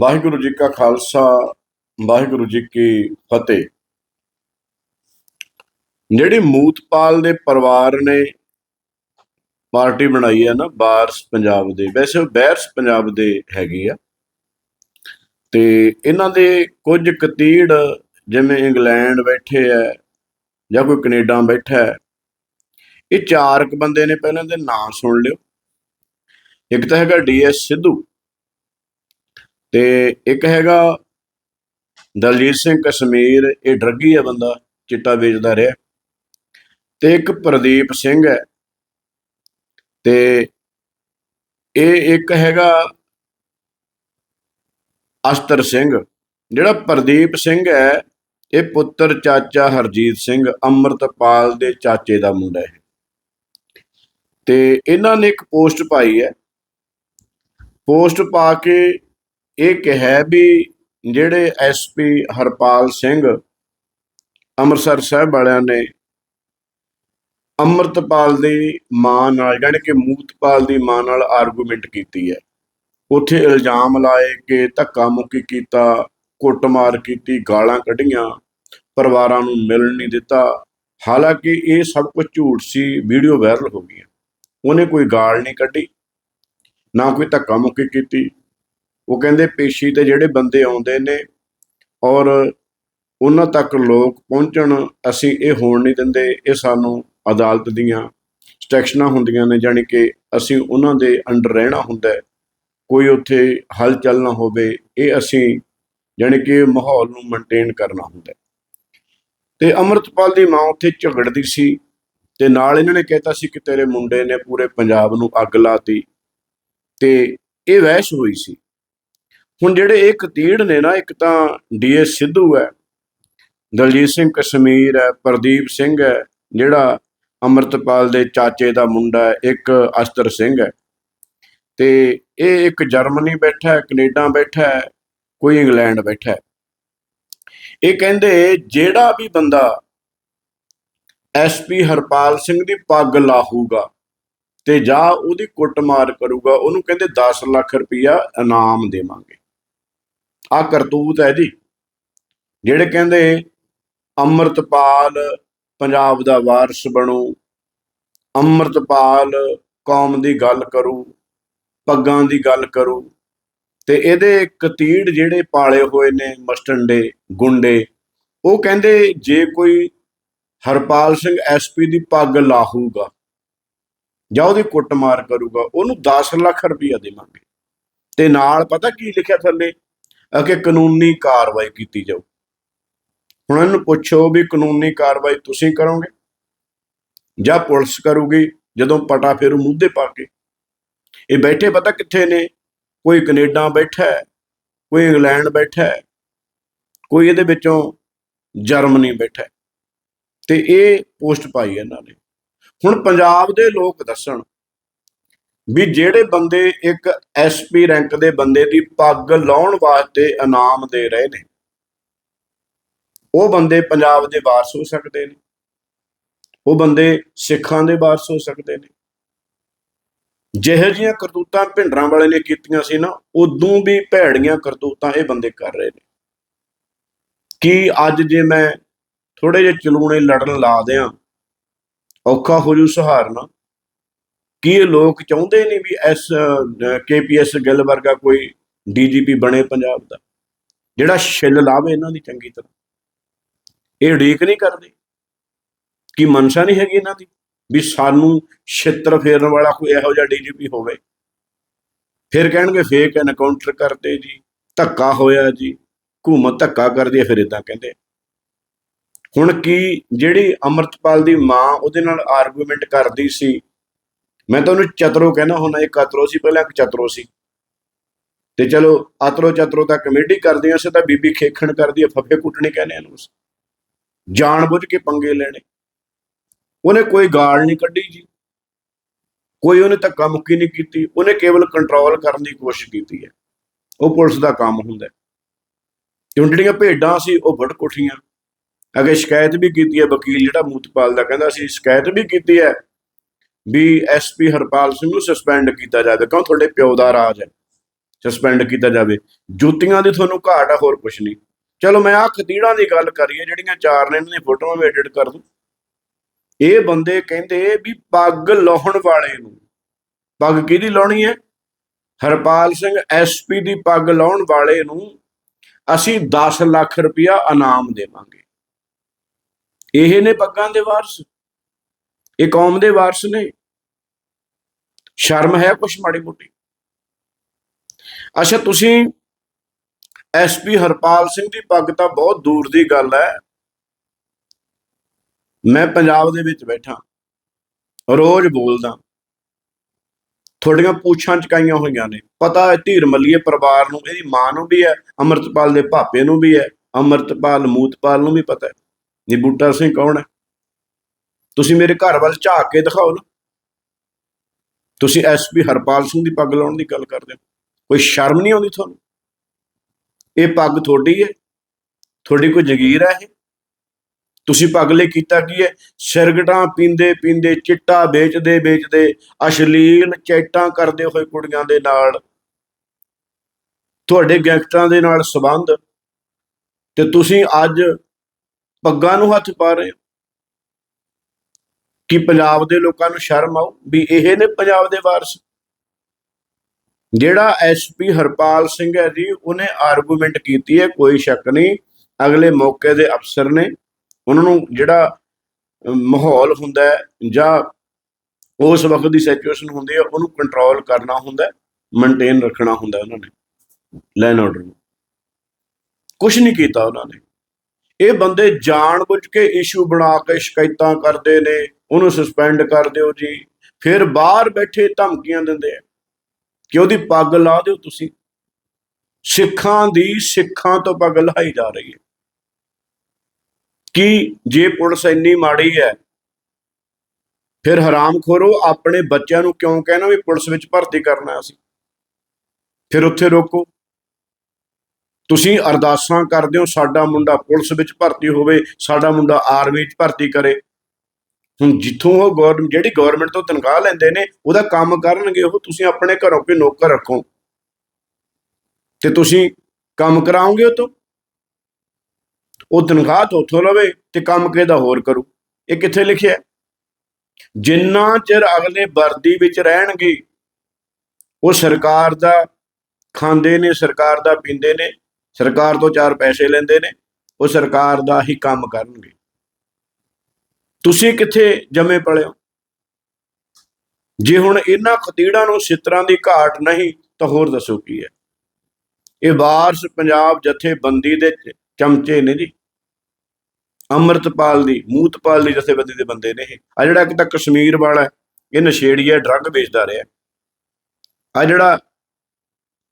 ਵਾਹਿਗੁਰੂ ਜੀ ਕਾ ਖਾਲਸਾ, ਵਾਹਿਗੁਰੂ ਜੀ ਕੀ ਫਤਿਹ। ਜਿਹੜੀ ਮੂਤਪਾਲ ਦੇ ਪਰਿਵਾਰ ਨੇ ਪਾਰਟੀ ਬਣਾਈ ਹੈ ਨਾ, ਬਾਰਸ ਪੰਜਾਬ ਦੇ। ਵੈਸੇ ਉਹ ਬੈਰਸ ਪੰਜਾਬ ਦੇ ਹੈਗੇ ਆ। ਤੇ ਇਹਨਾਂ ਦੇ ਕੁਝ ਕਤੀੜ ਜਿਵੇਂ ਇੰਗਲੈਂਡ ਬੈਠੇ ਆ ਜਾਂ ਕੋਈ ਕੈਨੇਡਾ ਬੈਠਾ ਹੈ, ਇਹ ਚਾਰ ਕੁ ਬੰਦੇ ਨੇ ਪਹਿਲਾਂ ਦੇ ਨਾਂ ਸੁਣ ਲਿਓ। ਇੱਕ ਤਾਂ ਹੈਗਾ ਡੀਐਸ ਸਿੱਧੂ। ਤੇ ਇੱਕ ਹੈਗਾ ਦਲਜੀਤ ਸਿੰਘ ਕਸ਼ਮੀਰ, ਇਹ ਡਰੱਗੀ ਹੈ ਬੰਦਾ, ਚਿੱਟਾ ਵੇਚਦਾ ਰਿਹਾ। ਤੇ ਇੱਕ ਪ੍ਰਦੀਪ ਸਿੰਘ ਹੈ। ਤੇ ਇਹ ਇੱਕ ਹੈਗਾ ਅਸਤਰ ਸਿੰਘ। ਜਿਹੜਾ ਪ੍ਰਦੀਪ ਸਿੰਘ ਹੈ, ਇਹ ਪੁੱਤਰ ਚਾਚਾ ਹਰਜੀਤ ਸਿੰਘ ਅੰਮ੍ਰਿਤਪਾਲ ਦੇ ਚਾਚੇ ਦਾ ਮੁੰਡਾ ਹੈ। ਤੇ ਇਹਨਾਂ ਨੇ ਇੱਕ ਪੋਸਟ ਪਾਈ ਹੈ। ਪੋਸਟ ਪਾ ਕੇ ਇਹ ਕਿਹਾ ਵੀ ਜਿਹੜੇ ਐਸਪੀ ਹਰਪਾਲ ਸਿੰਘ ਅੰਮ੍ਰਿਤਸਰ ਸਾਹਿਬ ਵਾਲਿਆਂ ਨੇ ਅੰਮ੍ਰਿਤਪਾਲ ਦੀ ਮਾਂ ਨਾਲ, ਯਾਨੀ ਕਿ ਮੂਤਪਾਲ ਦੀ ਮਾਂ ਨਾਲ ਆਰਗੂਮੈਂਟ ਕੀਤੀ ਹੈ। ਉੱਥੇ ਇਲਜ਼ਾਮ ਲਾਏ ਕਿ ਧੱਕਾ ਮੁੱਕੀ ਕੀਤਾ, ਕੁੱਟਮਾਰ ਕੀਤੀ, ਗਾਲਾਂ ਕੱਢੀਆਂ, ਪਰਿਵਾਰਾਂ ਨੂੰ ਮਿਲਣ ਨਹੀਂ ਦਿੱਤਾ। ਹਾਲਾਂਕਿ ਇਹ ਸਭ ਕੁਝ ਝੂਠ ਸੀ, ਵੀਡੀਓ ਵਾਇਰਲ ਹੋ ਗਈ ਉਹਨੇ ਕੋਈ ਗਾਲ ਨਹੀਂ ਕੱਢੀ, ਨਾ ਕੋਈ ਧੱਕਾ ਮੁੱਕੀ ਕੀਤੀ। ਉਹ ਕਹਿੰਦੇ ਪੇਸ਼ੀ ਤੇ ਜਿਹੜੇ ਬੰਦੇ ਆਉਂਦੇ ਨੇ ਔਰ ਉਹਨਾਂ ਤੱਕ ਲੋਕ ਪਹੁੰਚਣ, ਅਸੀਂ ਇਹ ਹੋਣ ਨਹੀਂ ਦਿੰਦੇ, ਇਹ ਸਾਨੂੰ ਅਦਾਲਤ ਦੀਆਂ ਸਟੈਕਸ਼ਨਾਂ ਹੁੰਦੀਆਂ ਨੇ, ਜਾਣੀ ਕਿ ਅਸੀਂ ਉਹਨਾਂ ਦੇ ਅੰਡਰ ਰਹਿਣਾ ਹੁੰਦਾ ਕੋਈ ਉੱਥੇ ਹਲਚਲ ਨਾ ਹੋਵੇ, ਇਹ ਅਸੀਂ ਜਾਣੀ ਕਿ ਮਾਹੌਲ ਨੂੰ ਮੇਨਟੇਨ ਕਰਨਾ ਹੁੰਦਾ ਹੈ। ਤੇ ਅਮਰਤਪਾਲ ਦੀ ਮਾਂ ਉੱਥੇ ਝਗੜਦੀ ਸੀ ਤੇ ਨਾਲ ਇਹਨਾਂ ਨੇ ਕਹਿਤਾ ਸੀ ਕਿ ਤੇਰੇ ਮੁੰਡੇ ਨੇ ਪੂਰੇ ਪੰਜਾਬ ਨੂੰ ਅੱਗ ਲਾਤੀ ਤੇ ਇਹ ਵਹਿਸ਼ ਹੋਈ ਸੀ ਹੁਣ ਜਿਹੜੇ ਇਹ ਕਤੀੜ ਨੇ ਨਾ, ਇੱਕ ਤਾਂ ਡੀਐਸ ਸਿੱਧੂ ਹੈ, ਦਲਜੀਤ ਸਿੰਘ ਕਸ਼ਮੀਰ ਹੈ, ਪ੍ਰਦੀਪ ਸਿੰਘ ਹੈ, ਜਿਹੜਾ ਅੰਮ੍ਰਿਤਪਾਲ ਦੇ ਚਾਚੇ ਦਾ ਮੁੰਡਾ ਹੈ, ਇੱਕ ਅਸਤਰ ਸਿੰਘ ਹੈ। ਤੇ ਇਹ ਇੱਕ ਜਰਮਨੀ ਬੈਠਾ ਹੈ, ਕੈਨੇਡਾ ਬੈਠਾ ਹੈ, ਕੋਈ ਇੰਗਲੈਂਡ ਬੈਠਾ ਹੈ। ਇਹ ਕਹਿੰਦੇ ਜਿਹੜਾ ਵੀ ਬੰਦਾ ਐਸਪੀ ਹਰਪਾਲ ਸਿੰਘ ਦੀ ਪੱਗ ਲਾਹੂਗਾ ਤੇ ਜਾਂ ਉਹਦੀ ਕੁੱਟਮਾਰ ਕਰੂਗਾ, ਉਹਨੂੰ ਕਹਿੰਦੇ 10 ਲੱਖ ਰੁਪਇਆ ਇਨਾਮ ਦੇਵਾਂਗੇ। ਆ ਕਰਤੂਤ ਹੈ ਜੀ, ਜਿਹੜੇ ਕਹਿੰਦੇ ਅੰਮ੍ਰਿਤਪਾਲ ਪੰਜਾਬ ਦਾ ਵਾਰਸ ਬਣੂ, ਅੰਮ੍ਰਿਤਪਾਲ ਕੌਮ ਦੀ ਗੱਲ ਕਰੂ, ਪੱਗਾਂ ਦੀ ਗੱਲ ਕਰੂ, ਤੇ ਇਹਦੇ ਕਤੀੜ ਜਿਹੜੇ ਪਾਲੇ ਹੋਏ ਨੇ ਮਸਟੰਡੇ, ਗੁੰਡੇ, ਉਹ ਕਹਿੰਦੇ ਜੇ ਕੋਈ ਹਰਪਾਲ ਸਿੰਘ ਐਸਪੀ ਦੀ ਪੱਗ ਲਾਹੂਗਾ ਜਾਂ ਉਹਦੀ ਕੁੱਟਮਾਰ ਕਰੂਗਾ, ਉਹਨੂੰ 10 ਲੱਖ ਰੁਪਇਆ ਦੇਵਾਂਗੇ। ਤੇ ਨਾਲ ਪਤਾ ਕੀ ਲਿਖਿਆ ਥੱਲੇ? ਕਿ ਕਾਨੂੰਨੀ ਕਾਰਵਾਈ ਕੀਤੀ ਜਾਊ। ਹੁਣ ਇਹਨੂੰ ਪੁੱਛੋ ਵੀ ਕਾਨੂੰਨੀ ਕਾਰਵਾਈ ਤੁਸੀਂ ਕਰੋਗੇ? ਜਾਂ ਪੁਲਿਸ ਕਰੂਗੀ, ਜਦੋਂ ਪਟਾ ਫੇਰੂ ਮੁੱਦੇ ਪਾ ਕੇ? ਇਹ ਬੈਠੇ ਪਤਾ ਕਿੱਥੇ ਨੇ? ਕੋਈ ਕੈਨੇਡਾ ਬੈਠਾ ਹੈ, ਕੋਈ ਇੰਗਲੈਂਡ ਬੈਠਾ ਹੈ, ਕੋਈ ਇਹਦੇ ਵਿੱਚੋਂ ਜਰਮਨੀ ਬੈਠਾ ਹੈ। ਤੇ ਇਹ ਪੋਸਟ ਪਾਈ ਇਹਨਾਂ ਨੇ। ਹੁਣ ਪੰਜਾਬ ਦੇ ਲੋਕ ਦੱਸਣ ਵੀ ਜਿਹੜੇ ਬੰਦੇ ਇੱਕ ਐਸਪੀ ਰੈਂਕ ਦੇ ਬੰਦੇ ਦੀ ਪੱਗ ਲਾਉਣ ਵਾਸਤੇ ਇਨਾਮ ਦੇ ਰਹੇ ਨੇ, ਉਹ ਬੰਦੇ ਪੰਜਾਬ ਦੇ ਵਾਰਸ ਹੋ ਸਕਦੇ ਨੇ, ਉਹ ਬੰਦੇ ਸਿੱਖਾਂ ਦੇ ਵਾਰਸ ਹੋ ਸਕਦੇ ਨੇ। ਜਿਹੇ ਜੀਆਂ ਕਰਤੂਤਾਂ ਭਿੰਡਰਾਂ ਵਾਲੇ ਨੇ ਕੀਤੀਆਂ ਸੀ ਨਾ, ਉਦੋਂ ਵੀ ਭੈੜੀਆਂ ਕਰਤੂਤਾਂ ਇਹ ਬੰਦੇ ਕਰ ਰਹੇ ਨੇ। ਕੀ ਅੱਜ ਜੇ ਮੈਂ ਥੋੜੇ ਜਿਹੇ ਚਲੂਣੇ ਲੜਨ ਲਾ ਦਿਆਂ, ਔਖਾ ਹੋ ਜੂ ਸਹਾਰਨਾ ਕੀ ਇਹ ਲੋਕ ਚਾਹੁੰਦੇ ਨੇ ਵੀ ਐਸ ਕੇਪੀਐਸ ਗਿੱਲ ਵਰਗਾ ਕੋਈ ਡੀਜੀਪੀ ਬਣੇ ਪੰਜਾਬ ਦਾ? ਜਿਹੜਾ ਛਿੱਲ ਲਾਵੇ ਇਹਨਾਂ ਦੀ ਚੰਗੀ ਤਰ੍ਹਾਂ। ਇਹ ਉਡੀਕ ਨਹੀਂ ਕਰਦੇ। ਕੀ ਮਨਸ਼ਾ ਨਹੀਂ ਹੈਗੀ ਇਹਨਾਂ ਦੀ? ਵੀ ਸਾਨੂੰ ਛਿੱਤਰ ਫੇਰਨ ਵਾਲਾ ਕੋਈ ਇਹੋ ਜਿਹਾ ਡੀਜੀਪੀ ਹੋਵੇ। ਫਿਰ ਕਹਿਣਗੇ ਫੇਕ ਐਨਕਾਊਂਟਰ ਕਰਦੇ ਜੀ, ਧੱਕਾ ਹੋਇਆ ਜੀ ਹਕੂਮਤ ਧੱਕਾ ਕਰਦੀ ਹੈ, ਫਿਰ ਇਦਾਂ ਕਹਿੰਦੇ ਹੁਣ ਕੀ ਜਿਹੜੀ ਅਮਰਤਪਾਲ ਦੀ ਮਾਂ ਉਹਦੇ ਨਾਲ ਆਰਗੂਮੈਂਟ ਕਰਦੀ ਸੀ ਮੈਂ ਤਾਂ ਉਹਨੂੰ ਚਤਰੋ ਕਹਿਣਾ ਹੁੰਦਾ, ਇੱਕ ਅਤਰੋ ਸੀ, ਪਹਿਲਾਂ ਇੱਕ ਚਤਰੋ ਸੀ। ਤੇ ਚਲੋ ਅਤਰੋ ਚਤਰੋ ਤਾਂ ਕਮੇਟੀ ਕਰਦੀ ਆ ਤਾਂ ਬੀਬੀ ਖੇਖਣ ਕਰਦੀ ਆ, ਫੱਫੇ ਕੁੱਟਣੇ ਕਹਿੰਦੇ ਇਹਨੂੰ ਜਾਣ ਬੁੱਝ ਕੇ ਪੰਗੇ ਲੈਣੇ। ਉਹਨੇ ਕੋਈ ਗਾਲ ਨਹੀਂ ਕੱਢੀ ਜੀ। ਕੋਈ ਉਹਨੇ ਧੱਕਾ ਮੁੱਕੀ ਨਹੀਂ ਕੀਤੀ। ਉਹਨੇ ਕੇਵਲ ਕੰਟਰੋਲ ਕਰਨ ਦੀ ਕੋਸ਼ਿਸ਼ ਕੀਤੀ ਹੈ। ਉਹ ਪੁਲਿਸ ਦਾ ਕੰਮ ਹੁੰਦਾ ਹੈ। ਤੇ ਹੁਣ ਜਿਹੜੀਆਂ ਭੇਡਾਂ ਸੀ, ਉਹ ਵੱਢ ਕੋਠੀਆਂ ਅਗੇ ਸ਼ਿਕਾਇਤ ਵੀ ਕੀਤੀ ਹੈ, ਵਕੀਲ ਜਿਹੜਾ ਮੂਤਪਾਲ ਦਾ ਕਹਿੰਦਾ ਸੀ, ਸ਼ਿਕਾਇਤ ਵੀ ਕੀਤੀ ਹੈ। ਵੀ ਐਸਪੀ ਹਰਪਾਲ ਸਿੰਘ ਨੂੰ ਸਸਪੈਂਡ ਕੀਤਾ ਜਾਵੇ। ਕਿਉਂ? ਤੁਹਾਡੇ ਪਿਓ ਦਾ ਰਾਜ ਹੈ। ਸਸਪੈਂਡ ਕੀਤਾ ਜਾਵੇ। ਜੁੱਤੀਆਂ ਦੀ ਤੁਹਾਨੂੰ ਘਾਟ ਆ, ਹੋਰ ਕੁਝ ਨਹੀਂ। ਚਲੋ, ਮੈਂ ਆ ਖਤੀੜਾਂ ਦੀ ਗੱਲ ਕਰੀਏ, ਜਿਹੜੀਆਂ ਚਾਰ ਨੇ, ਇਹਨਾਂ ਦੀਆਂ ਫੋਟੋਆਂ ਵੀ ਐਡਿਟ ਕਰ ਦੂੰ। ਇਹ ਬੰਦੇ ਕਹਿੰਦੇ ਵੀ ਪੱਗ ਲਾਉਣ ਵਾਲੇ ਨੂੰ। ਪੱਗ ਕਿਹਦੀ ਲਾਉਣੀ ਹੈ? ਹਰਪਾਲ ਸਿੰਘ ਐਸਪੀ ਦੀ ਪੱਗ ਲਾਉਣ ਵਾਲੇ ਨੂੰ ਅਸੀਂ 10 ਲੱਖ ਰੁਪਇਆ ਇਨਾਮ ਦੇਵਾਂਗੇ। ਇਹ ਨੇ ਪੱਗਾਂ ਦੇ ਵਾਰਸ। ਇਹ ਕੌਮ ਦੇ ਵਾਰਸ ਨੇ। ਸ਼ਰਮ ਹੈ ਕੁਛ ਮਾੜੀ ਮੋਟੀ। ਅੱਛਾ, ਤੁਸੀਂ ਐਸਪੀ ਹਰਪਾਲ ਸਿੰਘ ਦੀ ਪੱਗ ਤਾਂ ਬਹੁਤ ਦੂਰ ਦੀ ਗੱਲ ਹੈ। ਮੈਂ ਪੰਜਾਬ ਦੇ ਵਿੱਚ ਬੈਠਾ। ਰੋਜ਼ ਬੋਲਦਾ। ਤੁਹਾਡੀਆਂ ਪੂਛਾਂ ਚਕਾਈਆਂ ਹੋਈਆਂ ਨੇ। ਪਤਾ ਹੈ ਧੀਰ ਮੱਲੀਏ ਪਰਿਵਾਰ ਨੂੰ, ਇਹਦੀ ਮਾਂ ਨੂੰ ਵੀ ਹੈ, ਅਮਰਤਪਾਲ ਦੇ ਭਾਪੇ ਨੂੰ ਵੀ ਹੈ, ਅਮਰਤਪਾਲ, ਮੂਤਪਾਲ ਨੂੰ ਵੀ ਪਤਾ ਹੈ। ਇਹ ਬੂਟਾ ਸਿੰਘ ਕੌਣ ਹੈ? ਤੁਸੀਂ ਮੇਰੇ ਘਰ ਵੱਲ ਝਾਕ ਕੇ ਦਿਖਾਓ ਨਾ। ਤੁਸੀਂ ਐਸਪੀ ਹਰਪਾਲ ਸਿੰਘ ਦੀ ਪੱਗ ਲਾਉਣ ਦੀ ਗੱਲ ਕਰਦੇ ਹੋ। ਕੋਈ ਸ਼ਰਮ ਨਹੀਂ ਆਉਂਦੀ ਤੁਹਾਨੂੰ? ਇਹ ਪੱਗ ਤੁਹਾਡੀ ਹੈ। ਤੁਹਾਡੀ ਕੋਈ ਜ਼ਗੀਰ ਹੈ ਇਹ? ਤੁਸੀਂ ਪੱਗ ਲਈ ਕੀਤਾ ਕੀ ਹੈ? ਸਿਰਗਟਾਂ ਪੀਂਦੇ ਪੀਂਦੇ, ਚਿੱਟਾ ਵੇਚਦੇ ਵੇਚਦੇ, ਅਸ਼ਲੀਲ ਚੈਟਾਂ ਕਰਦੇ ਹੋਏ ਕੁੜੀਆਂ ਦੇ ਨਾਲ। ਤੁਹਾਡੇ ਗੈਂਗਸਟਰਾਂ ਦੇ ਨਾਲ ਸੰਬੰਧ। ਤੇ ਤੁਸੀਂ ਅੱਜ ਪੱਗਾਂ ਨੂੰ ਹੱਥ ਪਾ ਰਹੇ ਹੋ। ਕਿ ਪੰਜਾਬ ਦੇ ਲੋਕਾਂ ਨੂੰ ਸ਼ਰਮ ਆਉ ਵੀ ਇਹ ਨੇ ਪੰਜਾਬ ਦੇ ਵਾਰਸ। ਜਿਹੜਾ ਐਸਪੀ ਹਰਪਾਲ ਸਿੰਘ ਹੈ ਜੀ, ਉਹਨੇ ਆਰਗੂਮੈਂਟ ਕੀਤੀ ਹੈ, ਕੋਈ ਸ਼ੱਕ ਨਹੀਂ। ਅਗਲੇ ਮੌਕੇ ਦੇ ਅਫਸਰ ਨੇ ਉਹਨਾਂ ਨੂੰ ਜਿਹੜਾ ਮਾਹੌਲ ਹੁੰਦਾ ਹੈ ਜਾਂ ਉਸ ਵਕਤ ਦੀ ਸਿਚੁਏਸ਼ਨ ਹੁੰਦੀ ਹੈ, ਉਹਨੂੰ ਕੰਟਰੋਲ ਕਰਨਾ ਹੁੰਦਾ ਮੇਨਟੇਨ ਰੱਖਣਾ ਹੁੰਦਾ ਉਹਨਾਂ ਨੇ ਲੈਨ ਆਰਡਰ ਨੂੰ। ਕੁਝ ਨਹੀਂ ਕੀਤਾ ਉਹਨਾਂ ਨੇ। ਇਹ ਬੰਦੇ ਜਾਣਬੁੱਝ ਕੇ ਇਸ਼ੂ ਬਣਾ ਕੇ ਸ਼ਿਕਾਇਤਾਂ ਕਰਦੇ ਨੇ ਉਹਨੂੰ ਸਸਪੈਂਡ ਕਰ ਦਿਓ ਜੀ। ਫਿਰ ਬਾਹਰ ਬੈਠੇ ਧਮਕੀਆਂ ਦਿੰਦੇ ਆ। ਕਿ ਉਹਦੀ ਪੱਗ ਲਾ ਦਿਓ ਤੁਸੀਂ। ਸਿੱਖਾਂ ਦੀ ਸਿੱਖਾਂ ਤੋਂ ਪੱਗ ਲਾਈ ਜਾ ਰਹੀ ਹੈ। ਕਿ ਜੇ ਪੁਲਿਸ ਇੰਨੀ ਮਾੜੀ ਹੈ, ਫਿਰ ਹਰਾਮਖੋਰੋ ਆਪਣੇ ਬੱਚਿਆਂ ਨੂੰ ਕਿਉਂ ਕਹਿਣਾ ਵੀ ਪੁਲਿਸ ਵਿੱਚ ਭਰਤੀ ਕਰਨਾ ਅਸੀਂ? ਫਿਰ ਉੱਥੇ ਰੋਕੋ। ਤੁਸੀਂ ਅਰਦਾਸਾਂ ਕਰਦੇ ਹੋ, ਸਾਡਾ ਮੁੰਡਾ ਪੁਲਿਸ ਵਿੱਚ ਭਰਤੀ ਹੋਵੇ, ਸਾਡਾ ਮੁੰਡਾ ਆਰਮੀ 'ਚ ਭਰਤੀ ਕਰੇ। ਹੁਣ ਜਿੱਥੋਂ ਉਹ ਗਵਰਨਮੈਂਟ ਜਿਹੜੀ ਗਵਰਨਮੈਂਟ ਤੋਂ ਤਨਖਾਹ ਲੈਂਦੇ ਨੇ, ਉਹਦਾ ਕੰਮ ਕਰਨਗੇ, ਉਹ ਤੁਸੀਂ ਆਪਣੇ ਘਰੋਂ ਕੋਈ ਨੌਕਰ ਰੱਖੋ। ਤੇ ਤੁਸੀਂ ਕੰਮ ਕਰਾਓਗੇ ਉਹ ਤੋਂ? ਉਹ ਤਨਖਾਹ ਤੋਂ ਉੱਥੋਂ ਲਵੇ ਤੇ ਕੰਮ ਕਿਹਦਾ ਹੋਰ ਕਰੂ। ਇਹ ਕਿੱਥੇ ਲਿਖਿਆ? ਜਿੰਨਾ ਚਿਰ ਅਗਲੇ ਵਰਦੀ ਵਿੱਚ ਰਹਿਣਗੇ, ਉਹ ਸਰਕਾਰ ਦਾ ਖਾਂਦੇ ਨੇ, ਸਰਕਾਰ ਦਾ ਪੀਂਦੇ ਨੇ, ਸਰਕਾਰ ਤੋਂ ਚਾਰ ਪੈਸੇ ਲੈਂਦੇ ਨੇ, ਉਹ ਸਰਕਾਰ ਦਾ ਹੀ ਕੰਮ ਕਰਨਗੇ। ਤੁਸੀਂ ਕਿੱਥੇ ਜੰਮੇ ਪਲੇ ਹੋ? ਜੇ ਹੁਣ ਇਹਨਾਂ ਖਤੀੜਾਂ ਨੂੰ ਸਿੱਤਰਾਂ ਦੀ ਘਾਟ ਨਹੀਂ, ਤਾਂ ਹੋਰ ਦੱਸੋ ਕੀ ਹੈ? ਇਹ ਵਾਰਸ ਪੰਜਾਬ ਜਥੇਬੰਦੀ ਦੇ ਚਮਚੇ ਨੇ ਜੀ। ਅੰਮ੍ਰਿਤਪਾਲ ਦੀ, ਮੂਤਪਾਲ ਦੀ ਜਥੇਬੰਦੀ ਦੇ ਬੰਦੇ ਨੇ ਇਹ। ਆ ਜਿਹੜਾ ਇੱਕ ਤਾਂ ਕਸ਼ਮੀਰ ਵਾਲਾ ਇਹ ਨਸ਼ੇੜੀ ਹੈ, ਡਰੱਗ ਵੇਚਦਾ ਰਿਹਾ। ਆ ਜਿਹੜਾ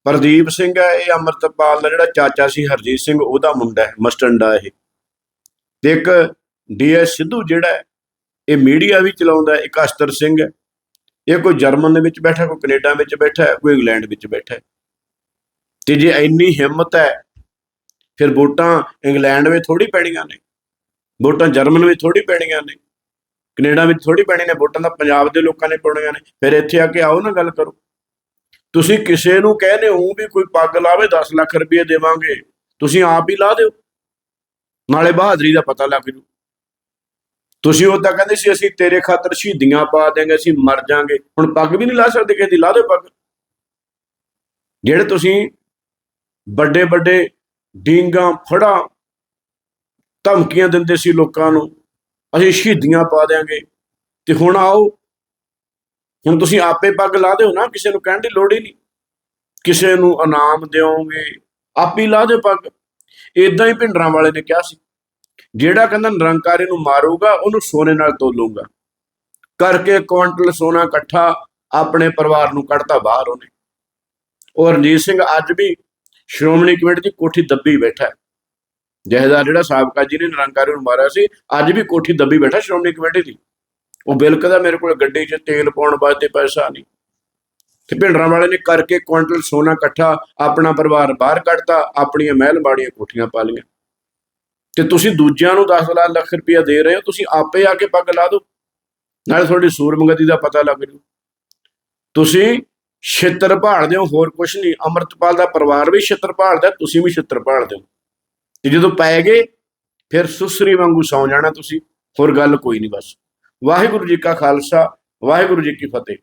ਪ੍ਰਦੀਪ ਸਿੰਘ ਹੈ, ਇਹ ਅੰਮ੍ਰਿਤਪਾਲ ਦਾ ਜਿਹੜਾ ਚਾਚਾ ਸੀ ਹਰਜੀਤ ਸਿੰਘ, ਉਹਦਾ ਮੁੰਡਾ ਹੈ, ਮਸਟੰਡਾ ਇਹ। ਤੇ ਇੱਕ ਡੀਐਸ ਸਿੱਧੂ ਜਿਹੜਾ ਇਹ ਮੀਡੀਆ ਵੀ ਚਲਾਉਂਦਾ ਇੱਕ ਅਸਤਰ ਸਿੰਘ ਹੈ। ਇਹ ਕੋਈ ਜਰਮਨ ਦੇ ਵਿੱਚ ਬੈਠਾ, ਕੋਈ ਕੈਨੇਡਾ ਵਿੱਚ ਬੈਠਾ ਕੋਈ ਇੰਗਲੈਂਡ ਵਿੱਚ ਬੈਠਾ ਹੈ। ਤੇ ਜੇ ਇੰਨੀ ਹਿੰਮਤ ਹੈ, ਫਿਰ ਵੋਟਾਂ ਇੰਗਲੈਂਡ ਵਿੱਚ ਥੋੜੀ ਪੈਣੀਆਂ ਨੇ, ਵੋਟਾਂ ਜਰਮਨ ਵਿੱਚ ਥੋੜੀ ਪੈਣੀਆਂ ਨੇ, ਕੈਨੇਡਾ ਵਿੱਚ ਥੋੜੀ ਪੈਣੀ ਨੇ, ਵੋਟਾਂ ਤਾਂ ਪੰਜਾਬ ਦੇ ਲੋਕਾਂ ਨੇ ਪਾਉਣੀਆਂ ਨੇ। ਫਿਰ ਇੱਥੇ ਆ ਕੇ ਆਓ ਨਾ ਗੱਲ ਕਰੋ। ਤੁਸੀਂ ਕਿਸੇ ਨੂੰ ਕਹਿੰਦੇ ਹੋ ਵੀ ਕੋਈ ਪੱਗ ਲਾਵੇ 10 ਲੱਖ ਰੁਪਏ ਦੇਵਾਂਗੇ, ਤੁਸੀਂ ਆਪ ਹੀ ਲਾ ਦਿਓ। ਨਾਲੇ ਬਹਾਦਰੀ ਦਾ ਪਤਾ ਲੱਗ ਜੂ। ਤੁਸੀਂ ਉਹ ਤਾਂ ਕਹਿੰਦੇ ਸੀ, ਅਸੀਂ ਤੇਰੇ ਖਾਤਰ ਸ਼ਹੀਦੀਆਂ ਪਾ ਦੇਾਂਗੇ ਅਸੀਂ ਮਰ ਜਾਾਂਗੇ। ਹੁਣ ਪੱਗ ਵੀ ਨਹੀਂ ਲਾ ਸਕਦੇ ਕਿਸੇ ਦੀ, ਲਾ ਦਿਓ ਪੱਗ। ਜਿਹੜੇ ਤੁਸੀਂ ਵੱਡੇ ਵੱਡੇ ਡੀਂਗਾ, ਫੜਾ ਧਮਕੀਆਂ ਦਿੰਦੇ ਸੀ ਲੋਕਾਂ ਨੂੰ, ਅਸੀਂ ਸ਼ਹੀਦੀਆਂ ਪਾ ਦੇਾਂਗੇ ਤੇ ਹੁਣ ਆਓ, ਹੁਣ ਤੁਸੀਂ ਆਪੇ ਪੱਗ ਲਾ ਦਿਓ ਨਾ, ਕਿਸੇ ਨੂੰ ਕਹਿਣ ਦੀ ਲੋੜ ਹੀ ਨਹੀਂ। ਕਿਸੇ ਨੂੰ ਇਨਾਮ ਦਿਓਗੇ, ਆਪੇ ਹੀ ਲਾ ਦਿਓ ਪੱਗ। ਇਦਾਂ ਹੀ ਭਿੰਡਰਾਂ ਵਾਲੇ ਨੇ ਕਿਹਾ ਸੀ। ਜਿਹੜਾ ਕਹਿੰਦਾ ਨਿਰੰਕਾਰੀ ਨੂੰ ਮਾਰੂਗਾ, ਉਹਨੂੰ ਸੋਨੇ ਨਾਲ ਤੋਲੂਗਾ। ਕਰਕੇ ਕੁਇੰਟਲ ਸੋਨਾ ਇਕੱਠਾ ਆਪਣੇ ਪਰਿਵਾਰ ਨੂੰ ਕੱਢਤਾ ਬਾਹਰ ਉਹਨੇ। ਉਹ ਰਣਜੀਤ ਸਿੰਘ ਅੱਜ ਵੀ ਸ਼੍ਰੋਮਣੀ ਕਮੇਟੀ ਦੀ ਕੋਠੀ ਦੱਬੀ ਬੈਠਾ ਹੈ। ਜਹਦਾਰ ਜਿਹੜਾ ਸਾਬਕਾ ਜੀ ਨੇ ਨਿਰੰਕਾਰੀ ਨੂੰ ਮਾਰਿਆ ਸੀ, ਅੱਜ ਵੀ ਕੋਠੀ ਦੱਬੀ ਬੈਠਾ ਸ਼੍ਰੋਮਣੀ ਕਮੇਟੀ ਦੀ। ਉਹ ਬਿਲ ਕਦਾ ਮੇਰੇ ਕੋਲ ਗੱਡੀ 'ਚ ਤੇਲ ਪਾਉਣ ਵਾਸਤੇ ਪੈਸਾ ਨਹੀਂ। ਤੇ ਭਿੰਡਰਾਂ ਵਾਲੇ ਨੇ ਕਰਕੇ ਕੁਇੰਟਲ ਸੋਨਾ ਇਕੱਠਾ ਆਪਣਾ ਪਰਿਵਾਰ ਬਾਹਰ ਕੱਢਤਾ, ਆਪਣੀਆਂ ਮਹਿਲ ਬਾੜੀਆਂ ਕੋਠੀਆਂ ਪਾ ਲਈਆਂ। ਤੇ ਤੁਸੀਂ ਦੂਜਿਆਂ ਨੂੰ 10 ਲੱਖ ਰੁਪਇਆ ਦੇ ਰਹੇ ਹੋ, ਤੁਸੀਂ ਆਪੇ ਆ ਕੇ ਪੱਗ ਲਾ ਦਿਓ। ਨਾਲੇ ਤੁਹਾਡੀ ਸੂਰਮਗਤੀ ਦਾ ਪਤਾ ਲੱਗ ਜੂ। ਤੁਸੀਂ ਛਿੱਤਰ ਭਾਲਦੇ ਹੋ, ਹੋਰ ਕੁਛ ਨਹੀਂ। ਅਮਰਤਪਾਲ ਦਾ ਪਰਿਵਾਰ ਵੀ ਛਿੱਤਰ ਭਾਲਦਾ, ਤੁਸੀਂ ਵੀ ਛਿੱਤਰ ਭਾਲਦੇ ਹੋ। ਤੇ ਜਦੋਂ ਪੈ ਗਏ, ਫਿਰ ਸੁਸਰੀ ਵਾਂਗੂ ਸੌ ਜਾਣਾ ਤੁਸੀਂ, ਹੋਰ ਗੱਲ ਕੋਈ ਨਹੀਂ ਬਸ। ਵਾਹਿਗੁਰੂ ਜੀ ਕਾ ਖਾਲਸਾ, ਵਾਹਿਗੁਰੂ ਜੀ ਕੀ ਫਤਿਹ।